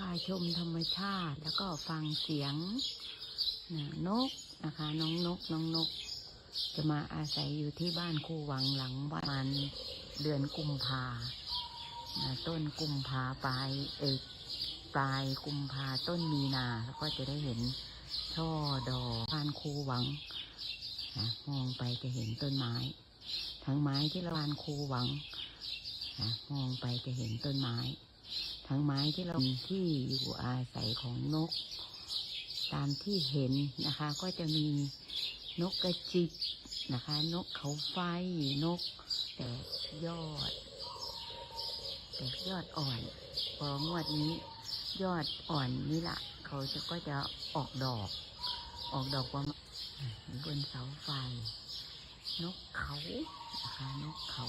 พาชมธรรมชาติ แล้วก็ฟังเสียงนนกนะคะ น้องนกน้องนก จะมาอาศัยอยู่ที่บ้านคู่หวังหลังบ้านประมาณเดือนกุมภานะต้นกุมภาปลายเอกปลายกุมภาต้นมีนา แล้วก็จะได้เห็นช่อดอกบ้านคูหวังนะมองไปจะเห็นต้นไม้ ทั้งไม้ที่เราบ้านคูหวังนะมองไปจะเห็นต้นไม้ ทั้งไม้ที่เราที่อยู่อาศัยของนก ตามที่เห็นนะคะ ก็จะมีนกกระจิบนะคะ นกเขาไฟนกแตกยอด แตกยอดอ่อนพองวดนี้ ยอดอ่อนนี่แหละเขาจะก็จะออกดอก ออกดอกประมาณบนเสาไฟ นกเขานะคะนกเขา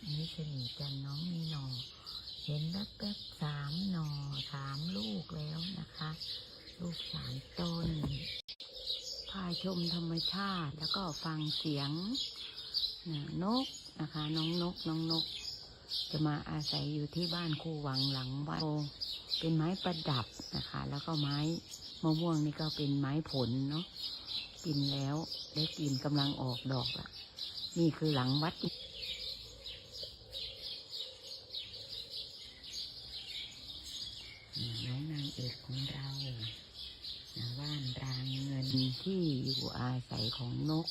อันนี้สนิทจันทร์น้องมีหนอ เห็นแป๊บๆสามหนอสามลูกแล้วนะคะ ลูกสามต้น พาชมธรรมชาติแล้วก็ฟังเสียงนนกนะคะ น้องนกน้องนก จะมาอาศัยอยู่ที่บ้านคู่วังหลังบ้านโอ้เป็นไม้ประดับนะคะ แล้วก็ไม้มะม่วงนี่ก็เป็นไม้ผลเนาะกินแล้วได้กินกำลังออกดอกละนี่คือหลังวัด น้องนางเอกของเรานะว่านรางเงินที่ อยู่อาศัยของนก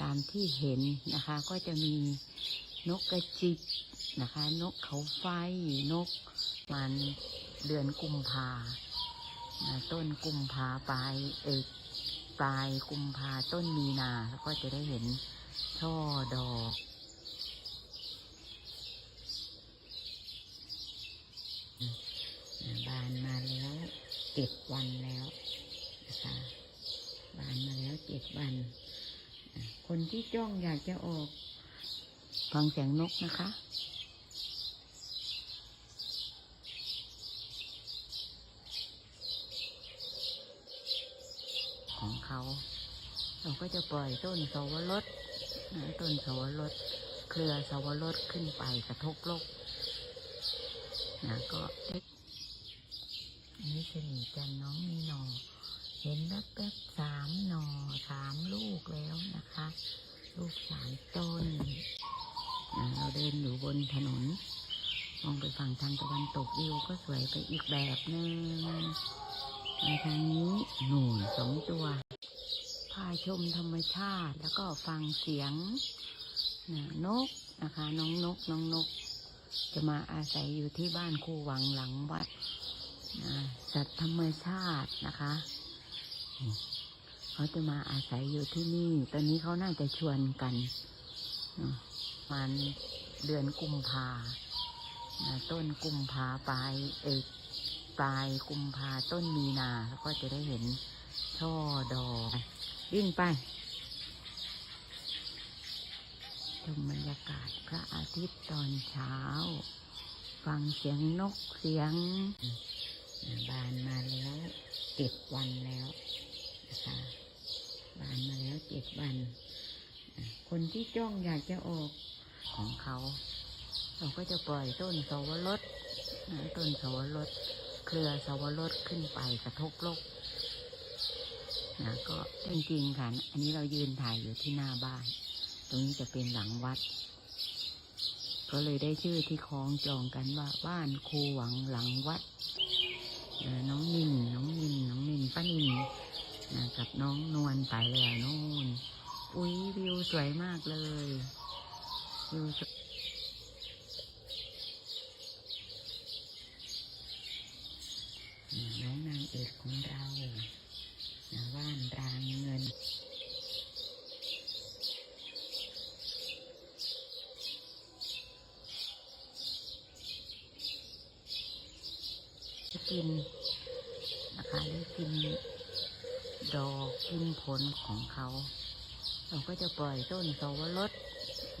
ตามที่เห็นนะคะ ก็จะมีนกกระจิบนะคะ นกเขาไฟนกมันเดือนกุมภานะต้นกุมภาปลายเอกปลายกุมภาต้นมีนาแล้วก็จะได้เห็นช่อดอกบานมาแล้วเจ็ดวันแล้วนะคะบานมาแล้ว เจ็ดวัน คนที่จ้องอยากจะออกฟังเสียงนกนะคะของเขา เราก็จะปล่อยต้นสวรสต้นสวรสเครือสวรสขึ้นไปกระทบโลกนะก็เล็กนนี้สนิทจันน้องมีหนอ เห็นแป๊บๆสามหนอสามลูกแล้วนะคะ ลูกสามต้น เราเดินอยู่บนถนน มองไปฝั่งทางตะวันตกวิวก็สวยไปอีกแบบหนึ่งในทางนี้หนูนสองตัว พาชมธรรมชาติแล้วก็ฟังเสียงนนกนะคะ น้องนกน้องนก จะมาอาศัยอยู่ที่บ้านคู่หวังหลังวัดสัตว์ธรรมชาตินะคะ เขาจะมาอาศัยอยู่ที่นี่ ตอนนี้เขาน่าจะชวนกันมันเดือนกุมภาต้นกุมภาปลายเอกปลายกุมภาต้นมีนา แล้วก็จะได้เห็นช่อดอกวิ่งไปชมบรรยากาศพระอาทิตย์ตอนเช้า ฟังเสียงนกเสียง บานมาแล้วเจ็ดวันแล้ว คะบานมาแล้วเจ็ดวัน คนที่จ้องอยากจะออกของเขา เราก็จะปล่อยต้นสวรสต้นสวรสเครือสวรสขึ้นไปกระทบโลกนะก็จริงๆค่ะ อันนี้เรายืนถ่ายอยู่ที่หน้าบ้าน ตรงนี้จะเป็นหลังวัด ก็เลยได้ชื่อที่คล้องจองกันว่าบ้านครูหวังหลังวัดน้องนินน้องนินน้องนินป้านิน กับน้องนวลไปแล้วนู่น อุ้ยวิวสวยมากเลยวิวน้องนางเอกของเรานะว่านรางเงินจะกินนะคะได้กิน ดอกกินผลของเขา เราก็จะปล่อยต้นสวรส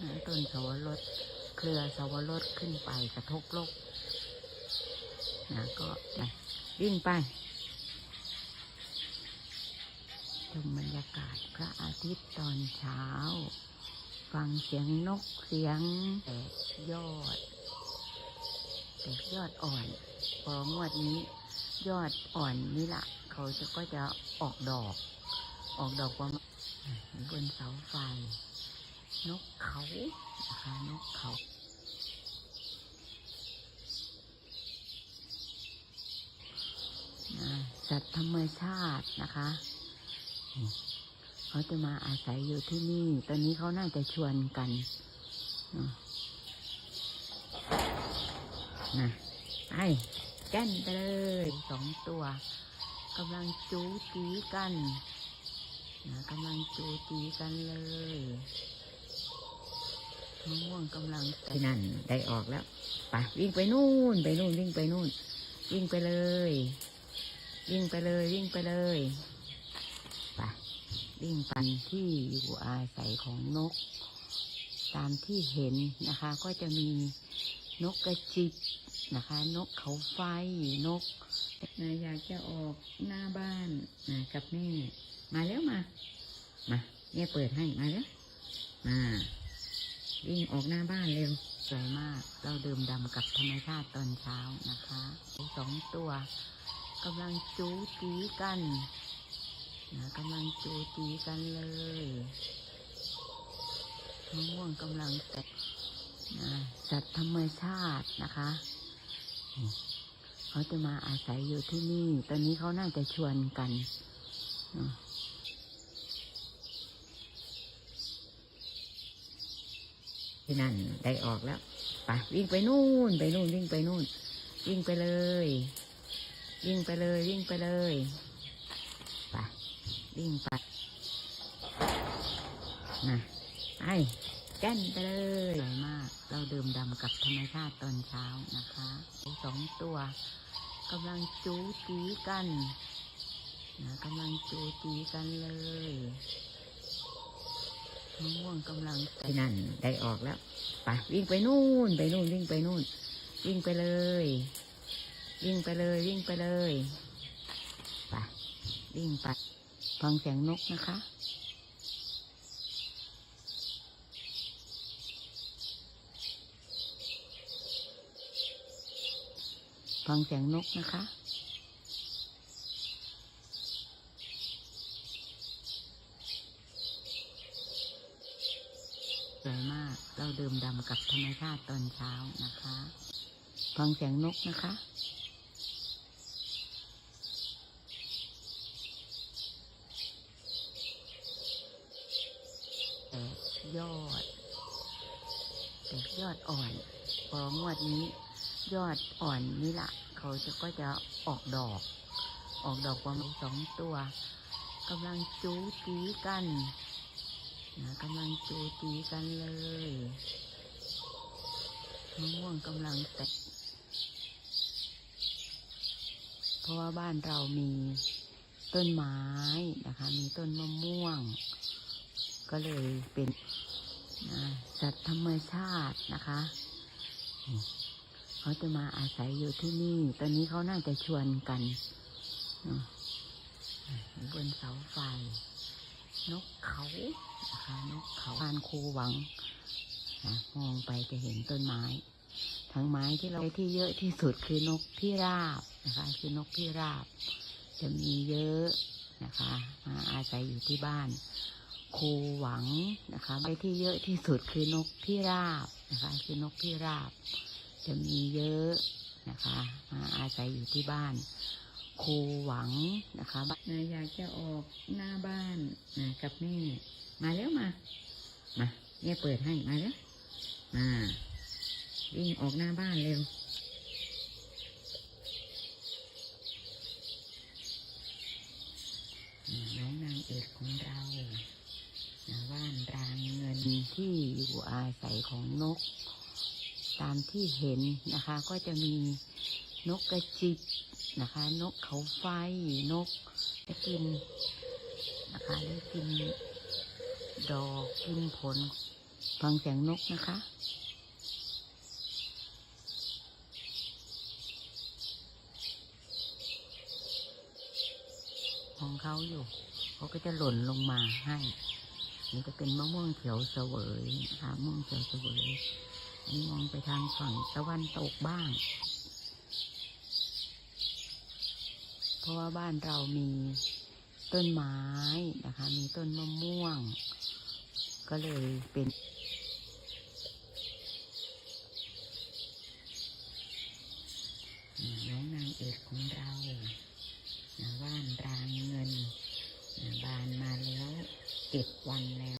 นะต้นสวรสเครือสวรสขึ้นไปกระทบโลกนะก็นะวิ่งไปชมบรรยากาศพระอาทิตย์ตอนเช้า ฟังเสียงนกเสียงแตกยอด แตแต่ยอดอ่อนพองวดนี้ ยอดอ่อนนี่ละเขาจะก็จะ ออกดอก ออกดอกประมาบนเสาไฟ นกเขานะคะนกเขาสัตว์ธรรมชาตินะคะ เขาจะมาอาศัยอยู่ที่นี่ ตอนนี้เขาน่าจะชวนกันนะไอ้แก้นไปเลยสองตัว กำลังจูจีกันนะกำลังจูจีกันเลยมะม่วงกำลังที่นั่นได้ออกแล้วไปวิ่งไปนู่นไปนู่นวิ่งไปนู่น วิ่งไปเลย วิ่งไปเลยวิ่งไปเลยไปวิ่งไปที่อยู่อาศัยของนก ตามที่เห็นนะคะ ก็จะมีนกกระจิบนะคะ นกเขาไฟนก นะอยากจะออกหน้าบ้านนะกับแม่ มาแล้วมา มาเนี่ยเปิดให้มาแล้วมาวิ่งออกหน้าบ้านเร็วสวยมากเราดื่มดำกับธรรมชาติตอนเช้านะคะสองตัวกำลังจูจีกันนะกำลังจูจีกันเลยมะม่วงกำลังแตกนะสัตว์ธรรมชาตินะคะ เขาจะมาอาศัยอยู่ที่นี่ ตอนนี้เขาน่าจะชวนกันที่นั่นได้ออกแล้วไปวิ่งไปนู่นไปนู่นวิ่งไปนู่น วิ่งไปเลย วิ่งไปเลย วิ่งไปเลยไปวิ่งไปนะไอ้ แก้นไปเลยสวยมาก เราดื่มดำกับธรรมชาติตอนเช้านะคะสองตัวกำลังจูจีกันนะกำลังจูจีกันเลยมะม่วงกำลังนั่นได้ออกแล้วไปวิ่งไปนู่นไปนู่นวิ่งไปนู่น วิ่งไปเลย วิ่งไปเลยวิ่งไปเลยไปวิ่งไปฟังเสียงนกนะคะ ฟังเสียงนกนะคะสวยมากเราดื่มดำกับธรรมชาติตอนเช้านะคะ ฟังเสียงนกนะคะยอดแตกยอดอ่อนพองวดนี้ ยอดอ่อนนี่แหละเขาจะก็จะออกดอก ออกดอกประมาณสองตัวกำลังจูจีกันนะกำลังจูจีกันเลยมะม่วงกำลังแตกเพราะว่าบ้านเรามีต้นไม้นะคะ มีต้นมะม่วง ก็เลยเป็นสัตว์ธรรมชาตินะคะ เขาจะมาอาศัยอยู่ที่นี่ ตอนนี้เขาน่าจะชวนกันบนเสาไฟ นกเขานะคะนกเขาพานคูหวังมองไปจะเห็นต้นไม้ ทั้งไม้ที่เราที่เยอะที่สุดคือนกพิราบนะคะ คือนกพิราบ จะมีเยอะนะคะมาอาศัยอยู่ที่บ้านคูหวังนะคะใบที่เยอะที่สุดคือนกพิราบนะคะ คือนกพิราบ จะมีเยอะนะคะมาอาศัยอยู่ที่บ้านคูหวังนะคะนะอยากจะออกหน้าบ้านนะกับแม่ มาแล้วมา มาเนี่ยเปิดให้มาแล้วมาวิ่งออกหน้าบ้านเร็วน้องนางเอกของเรานะว่านรางเงินที่อยู่อาศัยของนก ตามที่เห็นนะคะ ก็จะมีนกกระจิบนะคะ นกเขาไฟนกได้กินนะคะได้กินดอกกินผล ฟังเสียงนกนะคะของเขาอยู่ เขาก็จะหล่นลงมาให้ นี่จะเป็นมะม่วงเขียวเสวยนะคะมะม่วงเขียวเสวย มองไปทางฝั่งตะวันตกบ้าง เพราะว่าบ้านเรามีต้นไม้นะคะ มีต้นมะม่วง ก็เลยเป็นน้องนางเอกของเราบ้านรางเงิน บานมาแล้วเจ็ดวันแล้ว